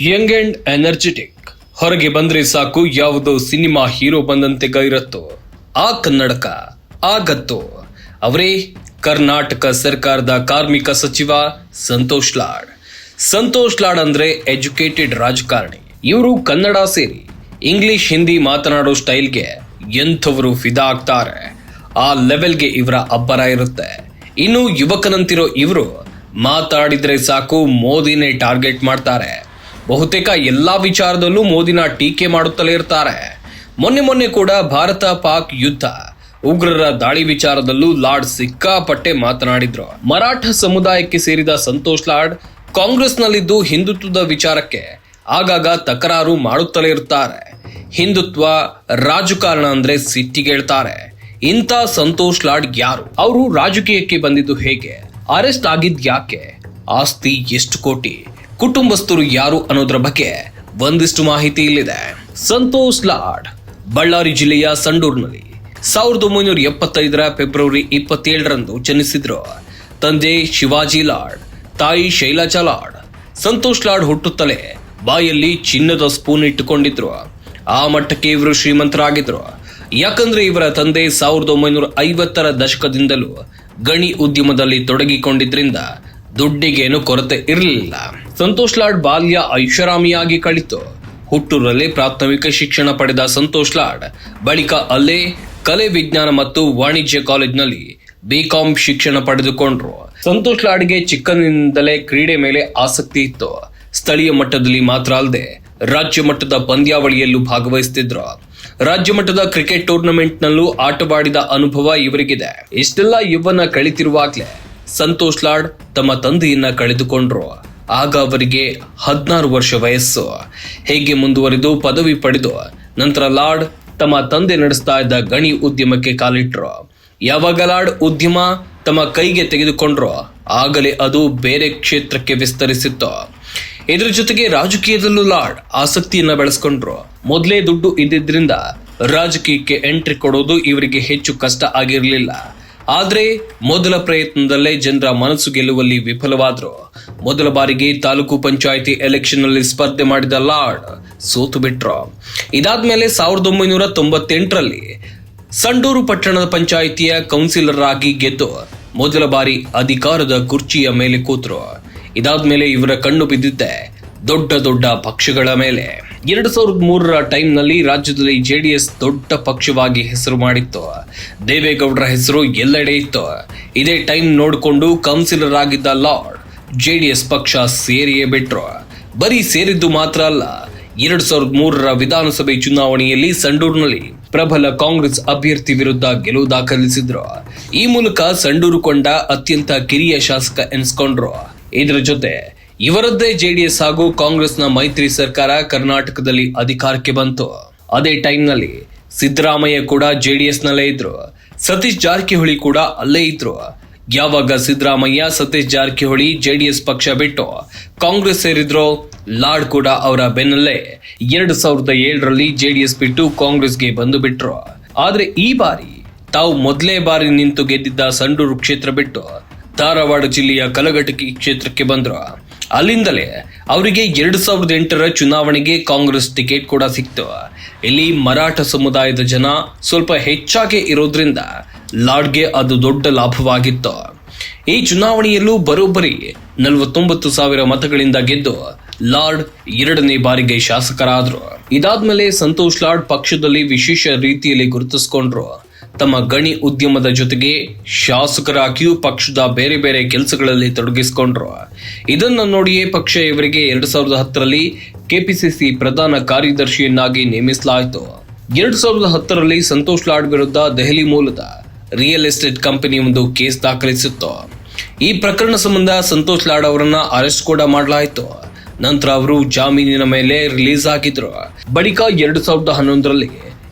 Young and energetic ಹೊರಗೆ ಬಂದ್ರೆ ಸಾಕು ಯಾವುದೋ ಸಿನಿಮಾ ಹೀರೋ ಬಂದಂತೆ ಗೈರತ್ತೋ. ಆ ಕನ್ನಡಕ ಆಗತ್ತೋ? ಅವರೇ ಕರ್ನಾಟಕ ಸರ್ಕಾರದ ಕಾರ್ಮಿಕ ಸಚಿವ ಸಂತೋಷ್ ಲಾಡ್. ಸಂತೋಷ್ ಲಾಡ್ ಅಂದ್ರೆ ಎಜುಕೇಟೆಡ್ ರಾಜಕಾರಣಿ. ಇವರು ಕನ್ನಡ ಸೇರಿ ಇಂಗ್ಲಿಷ್, ಹಿಂದಿ ಮಾತನಾಡೋ ಸ್ಟೈಲ್ಗೆ ಎಂಥವರು ಫಿದಾ ಆಗ್ತಾರೆ. ಆ ಲೆವೆಲ್ಗೆ ಇವರ ಅಬ್ಬರ ಇರುತ್ತೆ. ಇನ್ನು ಯುವಕನಂತಿರೋ ಇವರು ಮಾತಾಡಿದ್ರೆ ಸಾಕು ಮೋದಿನೇ ಟಾರ್ಗೆಟ್ ಮಾಡ್ತಾರೆ. ಬಹುತೇಕ ಎಲ್ಲಾ ವಿಚಾರದಲ್ಲೂ ಮೋದಿನ ಟೀಕೆ ಮಾಡುತ್ತಲೇ ಇರ್ತಾರೆ. ಮೊನ್ನೆ ಮೊನ್ನೆ ಕೂಡ ಭಾರತ ಪಾಕ್ ಯುದ್ಧ. ಉಗ್ರರ ದಾಳಿ ವಿಚಾರದಲ್ಲೂ ಲಾರ್ಡ್ ಸಿಕ್ಕಾಪಟ್ಟೆ ಮಾತನಾಡಿದ್ರು. ಮರಾಠ ಸಮುದಾಯಕ್ಕೆ ಸೇರಿದ ಸಂತೋಷ್ ಲಾಡ್ ಕಾಂಗ್ರೆಸ್ನಲ್ಲಿದ್ದು ಹಿಂದುತ್ವದ ವಿಚಾರಕ್ಕೆ ಆಗಾಗ ತಕರಾರು ಮಾಡುತ್ತಲೇ ಇರ್ತಾರೆ. ಹಿಂದುತ್ವ ರಾಜಕಾರಣ ಅಂದ್ರೆ ಸಿಟ್ಟಿಗೇಳ್ತಾರೆ ಇಂಥ ಸಂತೋಷ್ ಲಾಡ್ ಯಾರು? ಅವರು ರಾಜಕೀಯಕ್ಕೆ ಬಂದಿದ್ದು ಹೇಗೆ? ಅರೆಸ್ಟ್ ಆಗಿದ್ ಯಾಕೆ? ಆಸ್ತಿ ಎಷ್ಟು ಕೋಟಿ? ಕುಟುಂಬಸ್ಥರು ಯಾರು ಅನ್ನೋದ್ರ ಬಗ್ಗೆ ಒಂದಿಷ್ಟು ಮಾಹಿತಿ ಇಲ್ಲಿದೆ. ಸಂತೋಷ್ ಲಾಡ್, ಬಳ್ಳಾರಿ ಜಿಲ್ಲೆಯ ಸಂಡೂರ್ನಲ್ಲಿ ಸಾವಿರದ ಒಂಬೈನೂರ ಎಪ್ಪತ್ತೈದರ ಫೆಬ್ರವರಿ ಇಪ್ಪತ್ತೇಳರಂದು ಜನಿಸಿದ್ರು. ತಂದೆ ಶಿವಾಜಿ ಲಾಡ್, ತಾಯಿ ಶೈಲಾಜಾ ಲಾಡ್. ಸಂತೋಷ್ ಲಾಡ್ ಹುಟ್ಟುತ್ತಲೇ ಬಾಯಲ್ಲಿ ಚಿನ್ನದ ಸ್ಪೂನ್ ಇಟ್ಟುಕೊಂಡಿದ್ರು. ಆ ಮಟ್ಟಕ್ಕೆ ಇವರು ಶ್ರೀಮಂತರಾಗಿದ್ರು. ಯಾಕಂದ್ರೆ ಇವರ ತಂದೆ ಸಾವಿರದ ಒಂಬೈನೂರ ಐವತ್ತರ ದಶಕದಿಂದಲೂ ಗಣಿ ಉದ್ಯಮದಲ್ಲಿ ತೊಡಗಿಕೊಂಡಿದ್ರಿಂದ ದುಡ್ಡಿಗೇನು ಕೊರತೆ ಇರಲಿಲ್ಲ. ಸಂತೋಷ್ ಲಾಡ್ ಬಾಲ್ಯ ಐಷಾರಾಮಿಯಾಗಿ ಕಳಿತು. ಹುಟ್ಟೂರಲ್ಲಿ ಪ್ರಾಥಮಿಕ ಶಿಕ್ಷಣ ಪಡೆದ ಸಂತೋಷ್ ಲಾಡ್, ಬಳಿಕ ಅಲ್ಲೇ ಕಲೆ, ವಿಜ್ಞಾನ ಮತ್ತು ವಾಣಿಜ್ಯ ಕಾಲೇಜಿನಲ್ಲಿ ಬಿಕಾಂ ಶಿಕ್ಷಣ ಪಡೆದುಕೊಂಡ್ರು. ಸಂತೋಷ್ ಲಾಡ್ಗೆ ಚಿಕ್ಕಂದಿನಿಂದಲೇ ಕ್ರೀಡೆ ಮೇಲೆ ಆಸಕ್ತಿ ಇತ್ತು. ಸ್ಥಳೀಯ ಮಟ್ಟದಲ್ಲಿ ಮಾತ್ರ ಅಲ್ಲದೆ ರಾಜ್ಯ ಮಟ್ಟದ ಪಂದ್ಯಾವಳಿಯಲ್ಲೂ ಭಾಗವಹಿಸುತ್ತಿದ್ರು ರಾಜ್ಯ ಮಟ್ಟದ ಕ್ರಿಕೆಟ್ ಟೂರ್ನಮೆಂಟ್ನಲ್ಲೂ ಆಟವಾಡಿದ ಅನುಭವ ಇವರಿಗಿದೆ. ಇಷ್ಟೆಲ್ಲ ಯುವನ ಕಳಿತಿರುವಾಗ್ಲೇ ಸಂತೋಷ್ ಲಾಡ್ ತಮ್ಮ ತಂದೆಯನ್ನ ಕಳೆದುಕೊಂಡ್ರು. ಆಗ ಅವರಿಗೆ ಹದಿನಾರು ವರ್ಷ ವಯಸ್ಸು. ಹೇಗೆ ಮುಂದುವರಿದು ಪದವಿ ಪಡೆದು, ನಂತರ ಲಾಡ್ ತಮ್ಮ ತಂದೆ ನಡೆಸ್ತಾ ಇದ್ದ ಗಣಿ ಉದ್ಯಮಕ್ಕೆ ಕಾಲಿಟ್ರು. ಯಾವಾಗ ಲಾಡ್ ಉದ್ಯಮ ತಮ್ಮ ಕೈಗೆ ತೆಗೆದುಕೊಂಡ್ರು, ಆಗಲೇ ಅದು ಬೇರೆ ಕ್ಷೇತ್ರಕ್ಕೆ ವಿಸ್ತರಿಸಿತ್ತು. ಇದರ ಜೊತೆಗೆ ರಾಜಕೀಯದಲ್ಲೂ ಲಾರ್ಡ್ ಆಸಕ್ತಿಯನ್ನ ಬೆಳೆಸ್ಕೊಂಡ್ರು. ಮೊದಲೇ ದುಡ್ಡು ಇದ್ದಿದ್ರಿಂದ ರಾಜಕೀಯಕ್ಕೆ ಎಂಟ್ರಿ ಕೊಡೋದು ಇವರಿಗೆ ಹೆಚ್ಚು ಕಷ್ಟ ಆಗಿರಲಿಲ್ಲ. ಆದ್ರೆ ಮೊದಲ ಪ್ರಯತ್ನದಲ್ಲೇ ಜನರ ಮನಸ್ಸು ಗೆಲ್ಲುವಲ್ಲಿ ವಿಫಲವಾದರು. ಮೊದಲ ಬಾರಿಗೆ ತಾಲೂಕು ಪಂಚಾಯಿತಿ ಎಲೆಕ್ಷನ್ನಲ್ಲಿ ಸ್ಪರ್ಧೆ ಮಾಡಿದ ಲಾರ್ಡ್ ಸೋತು ಬಿಟ್ರು. ಇದಾದ್ಮೇಲೆ ಸಾವಿರದ ಒಂಬೈನೂರ ತೊಂಬತ್ತೆಂಟರಲ್ಲಿ ಸಂಡೂರು ಪಟ್ಟಣದ ಪಂಚಾಯಿತಿಯ ಕೌನ್ಸಿಲರ್ ಆಗಿ ಗೆದ್ದು ಮೊದಲ ಬಾರಿ ಅಧಿಕಾರದ ಕುರ್ಚಿಯ ಮೇಲೆ ಕೂತರು. ಇದಾದ್ಮೇಲೆ ಇವರ ಕಣ್ಣು ಬಿದ್ದಿದ್ದೆ. ದೊಡ್ಡ ದೊಡ್ಡ ಪಕ್ಷಗಳ ಮೇಲೆ. ಎರಡು ಸಾವಿರದ ಮೂರರ ಟೈಮ್ನಲ್ಲಿ ರಾಜ್ಯದಲ್ಲಿ ಜೆಡಿಎಸ್ ದೊಡ್ಡ ಪಕ್ಷವಾಗಿ ಹೆಸರು ಮಾಡಿತ್ತು. ದೇವೇಗೌಡರ ಹೆಸರು ಎಲ್ಲೆಡೆ ಇತ್ತು. ಇದೇ ಟೈಮ್ ನೋಡಿಕೊಂಡು ಕೌನ್ಸಿಲರ್ ಆಗಿದ್ದ ಲಾರ್ಡ್, ಜೆಡಿಎಸ್ ಪಕ್ಷ ಸೇರಿಯೇ ಬಿಟ್ರು. ಬರೀ ಸೇರಿದ್ದು ಮಾತ್ರ ಅಲ್ಲ, ಎರಡ್ ಸಾವಿರದ ಮೂರರ ವಿಧಾನಸಭೆ ಚುನಾವಣೆಯಲ್ಲಿ ಸಂಡೂರಿನಲ್ಲಿ ಪ್ರಬಲ ಕಾಂಗ್ರೆಸ್ ಅಭ್ಯರ್ಥಿ ವಿರುದ್ಧ ಗೆಲುವು ದಾಖಲಿಸಿದ್ರು. ಈ ಮೂಲಕ ಸಂಡೂರು ಕೊಂಡ ಅತ್ಯಂತ ಕಿರಿಯ ಶಾಸಕ ಎನ್ಸ್ಕೊಂಡ್ರು. ಇದರ ಜೊತೆ ಇವರದ್ದೇ ಜೆಡಿಎಸ್ ಹಾಗೂ ಕಾಂಗ್ರೆಸ್ನ ಮೈತ್ರಿ ಸರ್ಕಾರ ಕರ್ನಾಟಕದಲ್ಲಿ ಅಧಿಕಾರಕ್ಕೆ ಬಂತು. ಅದೇ ಟೈಮ್ನಲ್ಲಿ ಸಿದ್ದರಾಮಯ್ಯ ಕೂಡ ಜೆಡಿಎಸ್ ನಲ್ಲೇ ಇದ್ರು. ಸತೀಶ್ ಜಾರಕಿಹೊಳಿ ಕೂಡ ಅಲ್ಲೇ ಇದ್ರು. ಯಾವಾಗ ಸಿದ್ದರಾಮಯ್ಯ, ಸತೀಶ್ ಜಾರಕಿಹೊಳಿ ಜೆಡಿಎಸ್ ಪಕ್ಷ ಬಿಟ್ಟು ಕಾಂಗ್ರೆಸ್ ಸೇರಿದ್ರೋ, ಲಾಡ್ ಕೂಡ ಅವರ ಬೆನ್ನಲ್ಲೇ ಎರಡು ಸಾವಿರದ ಏಳರಲ್ಲಿ ಜೆಡಿಎಸ್ ಬಿಟ್ಟು ಕಾಂಗ್ರೆಸ್ಗೆ ಬಂದು ಬಿಟ್ರು. ಆದ್ರೆ ಈ ಬಾರಿ ತಾವು ಮೊದಲೇ ಬಾರಿ ನಿಂತು ಗೆದ್ದಿದ್ದ ಸಂಡೂರು ಕ್ಷೇತ್ರ ಬಿಟ್ಟು ಧಾರವಾಡ ಜಿಲ್ಲೆಯ ಕಲಘಟಕಿ ಕ್ಷೇತ್ರಕ್ಕೆ ಬಂದ್ರು. ಅಲ್ಲಿಂದಲೇ ಅವರಿಗೆ ಎರಡು ಸಾವಿರದ ಎಂಟರ ಚುನಾವಣೆಗೆ ಕಾಂಗ್ರೆಸ್ ಟಿಕೆಟ್ ಕೂಡ ಸಿಕ್ತು. ಇಲ್ಲಿ ಮರಾಠ ಸಮುದಾಯದ ಜನ ಸ್ವಲ್ಪ ಹೆಚ್ಚಾಗಿ ಇರೋದ್ರಿಂದ ಲಾಡ್ಗೆ ಅದು ದೊಡ್ಡ ಲಾಭವಾಗಿತ್ತು. ಈ ಚುನಾವಣೆಯಲ್ಲೂ ಬರೋಬ್ಬರಿ ನಲವತ್ತೊಂಬತ್ತು ಸಾವಿರ ಮತಗಳಿಂದ ಗೆದ್ದು ಲಾರ್ಡ್ ಎರಡನೇ ಬಾರಿಗೆ ಶಾಸಕರಾದ್ರು. ಇದಾದ್ಮೇಲೆ ಸಂತೋಷ್ ಲಾರ್ಡ್ ಪಕ್ಷದಲ್ಲಿ ವಿಶೇಷ ರೀತಿಯಲ್ಲಿ ಗುರುತಿಸಿಕೊಂಡ್ರು. ತಮ್ಮ ಗಣಿ ಉದ್ಯಮದ ಜೊತೆಗೆ ಶಾಸಕರಾಗಿಯೂ ಪಕ್ಷದ ಬೇರೆ ಬೇರೆ ಕೆಲಸಗಳಲ್ಲಿ ತೊಡಗಿಸಿಕೊಂಡ್ರು. ಇದನ್ನು ನೋಡಿಯೇ ಪಕ್ಷ ಇವರಿಗೆ ಎರಡ್ ಸಾವಿರದ ಹತ್ತರಲ್ಲಿ ಕೆಪಿಸಿಸಿ ಪ್ರಧಾನ ಕಾರ್ಯದರ್ಶಿಯನ್ನಾಗಿ ನೇಮಿಸಲಾಯಿತು. ಎರಡ್ ಸಾವಿರದ ಹತ್ತರಲ್ಲಿ ಸಂತೋಷ್ ಲಾಡ್ ವಿರುದ್ಧ ದೆಹಲಿ ಮೂಲದ ರಿಯಲ್ ಎಸ್ಟೇಟ್ ಕಂಪನಿ ಒಂದು ಕೇಸ್ ದಾಖಲಿಸಿತ್ತು. ಈ ಪ್ರಕರಣ ಸಂಬಂಧ ಸಂತೋಷ್ ಲಾಡ್ ಅವರನ್ನ ಅರೆಸ್ಟ್ ಕೂಡ ಮಾಡಲಾಯಿತು. ನಂತರ ಅವರು ಜಾಮೀನಿನ ಮೇಲೆ ರಿಲೀಸ್ ಆಗಿದ್ರು. ಬಳಿಕ ಎರಡು ಸಾವಿರದ ಹನ್ನೊಂದರಲ್ಲಿ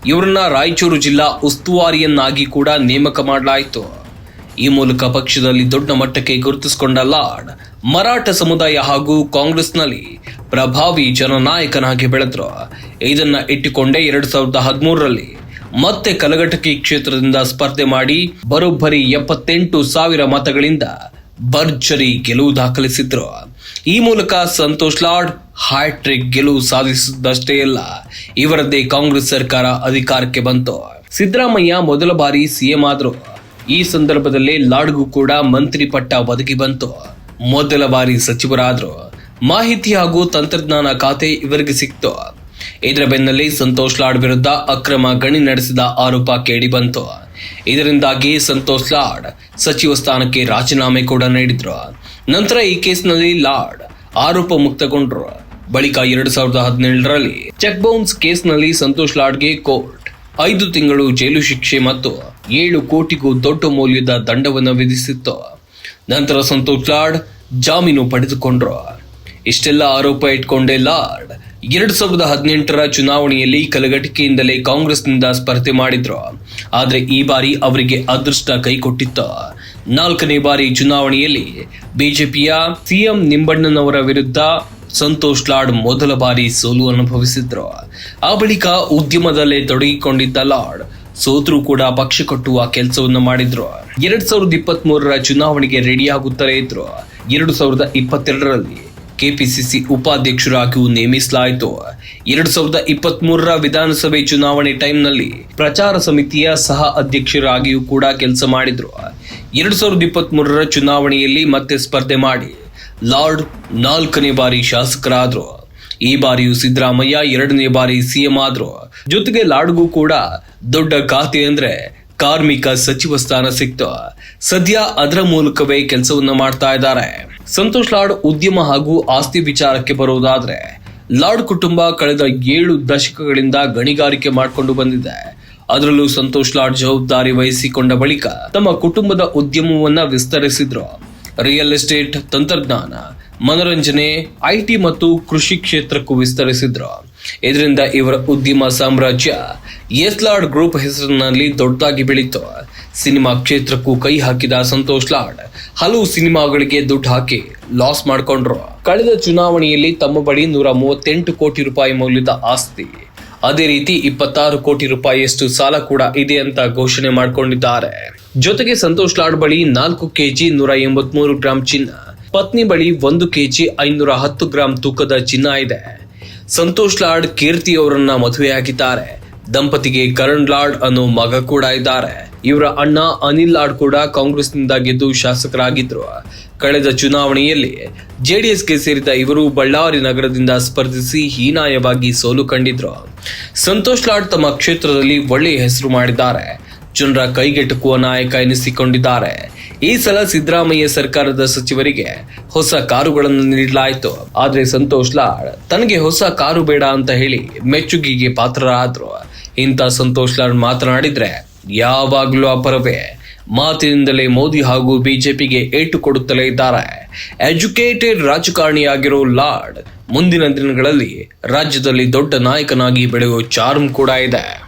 ಇವರನ್ನ ರಾಯಚೂರು ಜಿಲ್ಲಾ ಉಸ್ತುವಾರಿಯನ್ನಾಗಿ ಕೂಡ ನೇಮಕ ಮಾಡಲಾಯಿತು. ಈ ಮೂಲಕ ಪಕ್ಷದಲ್ಲಿ ದೊಡ್ಡ ಮಟ್ಟಕ್ಕೆ ಗುರುತಿಸಿಕೊಂಡ ಲಾರ್ಡ್, ಮರಾಠ ಸಮುದಾಯ ಹಾಗೂ ಕಾಂಗ್ರೆಸ್ನಲ್ಲಿ ಪ್ರಭಾವಿ ಜನನಾಯಕನಾಗಿ ಬೆಳೆದ್ರು. ಇದನ್ನ ಇಟ್ಟುಕೊಂಡೇ ಎರಡ್ ಸಾವಿರದ ಹದಿಮೂರರಲ್ಲಿ ಮತ್ತೆ ಕಲಘಟಕಿ ಕ್ಷೇತ್ರದಿಂದ ಸ್ಪರ್ಧೆ ಮಾಡಿ ಬರೋಬ್ಬರಿ ಎಪ್ಪತ್ತೆಂಟು ಸಾವಿರ ಮತಗಳಿಂದ ಭರ್ಜರಿ ಗೆಲುವು ದಾಖಲಿಸಿದ್ರು. ಈ ಮೂಲಕ ಸಂತೋಷ್ ಲಾಡ್ ಹ್ಯಾಟ್ರಿಕ್ ಗೆಲುವು ಸಾಧಿಸಿದ್ದಷ್ಟೇ ಅಲ್ಲ, ಇವರದ್ದೇ ಕಾಂಗ್ರೆಸ್ ಸರ್ಕಾರ ಅಧಿಕಾರಕ್ಕೆ ಬಂತು. ಸಿದ್ದರಾಮಯ್ಯ ಮೊದಲ ಬಾರಿ ಸಿಎಂ ಆದ್ರು. ಈ ಸಂದರ್ಭದಲ್ಲಿ ಲಾಡ್ಗೂ ಕೂಡ ಮಂತ್ರಿ ಪಟ್ಟ ಒದಗಿ ಬಂತು. ಮೊದಲ ಬಾರಿ ಸಚಿವರಾದ್ರು. ಮಾಹಿತಿ ಹಾಗೂ ತಂತ್ರಜ್ಞಾನ ಖಾತೆ ಇವರಿಗೆ ಸಿಕ್ತು. ಇದರ ಬೆನ್ನಲ್ಲೇ ಸಂತೋಷ್ ಲಾಡ್ ವಿರುದ್ಧ ಅಕ್ರಮ ಗಣಿ ನಡೆಸಿದ ಆರೋಪ ಕೇಳಿ ಬಂತು. ಇದರಿಂದಾಗಿ ಸಂತೋಷ್ ಲಾಡ್ ಸಚಿವ ಸ್ಥಾನಕ್ಕೆ ರಾಜೀನಾಮೆ ಕೂಡ ನೀಡಿದ್ರು. ನಂತರ ಈ ಕೇಸ್ನಲ್ಲಿ ಲಾಡ್ ಆರೋಪ ಮುಕ್ತಗೊಂಡ್ರು. ಬಳಿಕ ಎರಡ್ ಸಾವಿರದ ಹದಿನೇಳರಲ್ಲಿ ಚೆಕ್ ಬೌನ್ಸ್ ಕೇಸ್ನಲ್ಲಿ ಸಂತೋಷ್ ಲಾಡ್ಗೆ ಕೋರ್ಟ್ ಐದು ತಿಂಗಳು ಜೈಲು ಶಿಕ್ಷೆ ಮತ್ತು ಏಳು ಕೋಟಿಗೂ ದೊಡ್ಡ ಮೌಲ್ಯದ ದಂಡವನ್ನು ವಿಧಿಸಿತ್ತು. ನಂತರ ಸಂತೋಷ್ ಲಾಡ್ ಜಾಮೀನು ಪಡೆದುಕೊಂಡ್ರು. ಇಷ್ಟೆಲ್ಲ ಆರೋಪ ಇಟ್ಕೊಂಡೇ ಲಾರ್ಡ್ ಎರಡ್ ಸಾವಿರದ ಹದಿನೆಂಟರ ಚುನಾವಣೆಯಲ್ಲಿ ಕಲಘಟಕಿಯಿಂದಲೇ ಕಾಂಗ್ರೆಸ್ನಿಂದ ಸ್ಪರ್ಧೆ ಮಾಡಿದ್ರು. ಆದ್ರೆ ಈ ಬಾರಿ ಅವರಿಗೆ ಅದೃಷ್ಟ ಕೈಕೊಟ್ಟಿತ್ತು. ನಾಲ್ಕನೇ ಬಾರಿ ಚುನಾವಣೆಯಲ್ಲಿ ಬಿಜೆಪಿಯ ಸಿಎಂ ನಿಂಬಣ್ಣನವರ ವಿರುದ್ಧ ಸಂತೋಷ್ ಲಾಡ್ ಮೊದಲ ಬಾರಿ ಸೋಲು ಅನುಭವಿಸಿದ್ರು. ಆ ಬಳಿಕ ಉದ್ಯಮದಲ್ಲೇ ತೊಡಗಿಕೊಂಡಿದ್ದ ಲಾರ್ಡ್ ಸೋತ್ರೂ ಕೂಡ ಪಕ್ಷ ಕಟ್ಟುವ ಕೆಲಸವನ್ನು ಮಾಡಿದ್ರು. ಎರಡ್ ಸಾವಿರದ ಇಪ್ಪತ್ತ್ ಮೂರರ ಚುನಾವಣೆಗೆ ರೆಡಿಯಾಗುತ್ತಲೇ ಇದ್ರು. ಎರಡು ಸಾವಿರದ ಇಪ್ಪತ್ತೆರಡರಲ್ಲಿ ಕೆಪಿಸಿಸಿ ಉಪಾಧ್ಯಕ್ಷರಾಗಿಯೂ ನೇಮಿಸಲಾಯಿತು. ಎರಡು ಸಾವಿರದ ಇಪ್ಪತ್ತ್ ಮೂರರ ವಿಧಾನಸಭೆ ಚುನಾವಣೆ ಟೈಮ್ನಲ್ಲಿ ಪ್ರಚಾರ ಸಮಿತಿಯ ಸಹ ಅಧ್ಯಕ್ಷರಾಗಿಯೂ ಕೂಡ ಕೆಲಸ ಮಾಡಿದ್ರು. ಎರಡು ಸಾವಿರದ ಇಪ್ಪತ್ತ್ ಮೂರರ ಚುನಾವಣೆಯಲ್ಲಿ ಮತ್ತೆ ಸ್ಪರ್ಧೆ ಮಾಡಿ ಲಾರ್ಡ್ ನಾಲ್ಕನೇ ಬಾರಿ ಶಾಸಕರಾದ್ರು. ಈ ಬಾರಿಯೂ ಸಿದ್ದರಾಮಯ್ಯ ಎರಡನೇ ಬಾರಿ ಸಿಎಂ ಆದ್ರು. ಜೊತೆಗೆ ಲಾರ್ಡ್ಗೂ ಕೂಡ ದೊಡ್ಡ ಖಾತೆ ಅಂದ್ರೆ ಕಾರ್ಮಿಕ ಸಚಿವ ಸ್ಥಾನ ಸಿಕ್ತು. ಸದ್ಯ ಅದರ ಮೂಲಕವೇ ಕೆಲಸವನ್ನು ಮಾಡ್ತಾ ಇದ್ದಾರೆ. ಸಂತೋಷ್ ಲಾಡ್ ಉದ್ಯಮ ಹಾಗೂ ಆಸ್ತಿ ವಿಚಾರಕ್ಕೆ ಬರುವುದಾದ್ರೆ, ಲಾಡ್ ಕುಟುಂಬ ಕಳೆದ ಏಳು ದಶಕಗಳಿಂದ ಗಣಿಗಾರಿಕೆ ಮಾಡಿಕೊಂಡು ಬಂದಿದೆ. ಅದರಲ್ಲೂ ಸಂತೋಷ್ ಲಾಡ್ ಜವಾಬ್ದಾರಿ ವಹಿಸಿಕೊಂಡ ಬಳಿಕ ತಮ್ಮ ಕುಟುಂಬದ ಉದ್ಯಮವನ್ನ ವಿಸ್ತರಿಸಿದ್ರು. ರಿಯಲ್ ಎಸ್ಟೇಟ್ ತಂತ್ರಜ್ಞಾನ, ಮನೋರಂಜನೆ ಐಟಿ ಮತ್ತು ಕೃಷಿ ಕ್ಷೇತ್ರಕ್ಕೂ ವಿಸ್ತರಿಸಿದ್ರು. ಇದರಿಂದ ಇವರ ಉದ್ಯಮ ಸಾಮ್ರಾಜ್ಯ ಎಸ್ಲಾಡ್ ಗ್ರೂಪ್ ಹೆಸರಿನಲ್ಲಿ ದೊಡ್ಡದಾಗಿ ಬೆಳೀತು. ಸಿನಿಮಾ ಕ್ಷೇತ್ರಕ್ಕೂ ಕೈ ಹಾಕಿದ ಸಂತೋಷ್ ಲಾಡ್ ಹಲವು ಸಿನಿಮಾಗಳಿಗೆ ದುಡ್ಡು ಹಾಕಿ ಲಾಸ್ ಮಾಡ್ಕೊಂಡ್ರು. ಕಳೆದ ಚುನಾವಣೆಯಲ್ಲಿ ತಮ್ಮ ಬಳಿ ನೂರ ಮೂವತ್ತೆಂಟು ಕೋಟಿ ರೂಪಾಯಿ ಮೌಲ್ಯದ ಆಸ್ತಿ. ಅದೇ ರೀತಿ ಇಪ್ಪತ್ತಾರು ಕೋಟಿ ರೂಪಾಯಿಯಷ್ಟು ಸಾಲ ಕೂಡ ಇದೆ ಅಂತ ಘೋಷಣೆ ಮಾಡಿಕೊಂಡಿದ್ದಾರೆ. ಜೊತೆಗೆ ಸಂತೋಷ್ ಲಾಡ್ ಬಳಿ ನಾಲ್ಕು ಕೆಜಿ ನೂರ ಎಂಬತ್ಮೂರು ಗ್ರಾಂ ಚಿನ್ನ, ಪತ್ನಿ ಬಳಿ ಒಂದು ಕೆಜಿ ಐನೂರ ಹತ್ತು ಗ್ರಾಂ ತೂಕದ ಚಿನ್ನ ಇದೆ. ಸಂತೋಷ್ ಲಾಡ್ ಕೀರ್ತಿ ಅವರನ್ನ ಮದುವೆಯಾಗಿದ್ದಾರೆ. ದಂಪತಿಗೆ ಕರಣ್ ಲಾಡ್ ಅನ್ನೋ ಮಗ ಕೂಡ ಇದ್ದಾರೆ. ಇವರ ಅಣ್ಣ ಅನಿಲ್ ಲಾಡ್ ಕೂಡ ಕಾಂಗ್ರೆಸ್ನಿಂದ ಗೆದ್ದು ಶಾಸಕರಾಗಿದ್ರು. ಕಳೆದ ಚುನಾವಣೆಯಲ್ಲಿ ಜೆಡಿಎಸ್ಗೆ ಸೇರಿದ ಇವರು ಬಳ್ಳಾರಿ ನಗರದಿಂದ ಸ್ಪರ್ಧಿಸಿ ಹೀನಾಯವಾಗಿ ಸೋಲು ಕಂಡಿದ್ರು. ಸಂತೋಷ್ ಲಾಡ್ ತಮ್ಮ ಕ್ಷೇತ್ರದಲ್ಲಿ ಒಳ್ಳೆಯ ಹೆಸರು ಮಾಡಿದ್ದಾರೆ. ಜನರ ಕೈಗೆಟುಕುವ ನಾಯಕ ಎನಿಸಿಕೊಂಡಿದ್ದಾರೆ. ಈ ಸಲ ಸಿದ್ದರಾಮಯ್ಯ ಸರ್ಕಾರದ ಸಚಿವರಿಗೆ ಹೊಸ ಕಾರುಗಳನ್ನು ನೀಡಲಾಯಿತು. ಆದ್ರೆ ಸಂತೋಷ್ ಲಾಡ್ ತನಗೆ ಹೊಸ ಕಾರು ಬೇಡ ಅಂತ ಹೇಳಿ ಮೆಚ್ಚುಗೆಗೆ ಪಾತ್ರರಾದ್ರು. ಇಂಥ ಸಂತೋಷ್ ಲಾಡ್ ಮಾತನಾಡಿದ್ರೆ ಯಾವಾಗಲೂ ಅಪರವೇ. ಮಾತಿನಿಂದಲೇ ಮೋದಿ ಹಾಗೂ ಬಿಜೆಪಿಗೆ ಏಟು ಕೊಡುತ್ತಲೇ ಇದ್ದಾರೆ. ಎಜುಕೇಟೆಡ್ ರಾಜಕಾರಣಿಯಾಗಿರೋ ಲಾರ್ಡ್, ಮುಂದಿನ ದಿನಗಳಲ್ಲಿ ರಾಜ್ಯದಲ್ಲಿ ದೊಡ್ಡ ನಾಯಕನಾಗಿ ಬೆಳೆಯುವ ಚಾರ್ಮ್ ಕೂಡ ಇದೆ.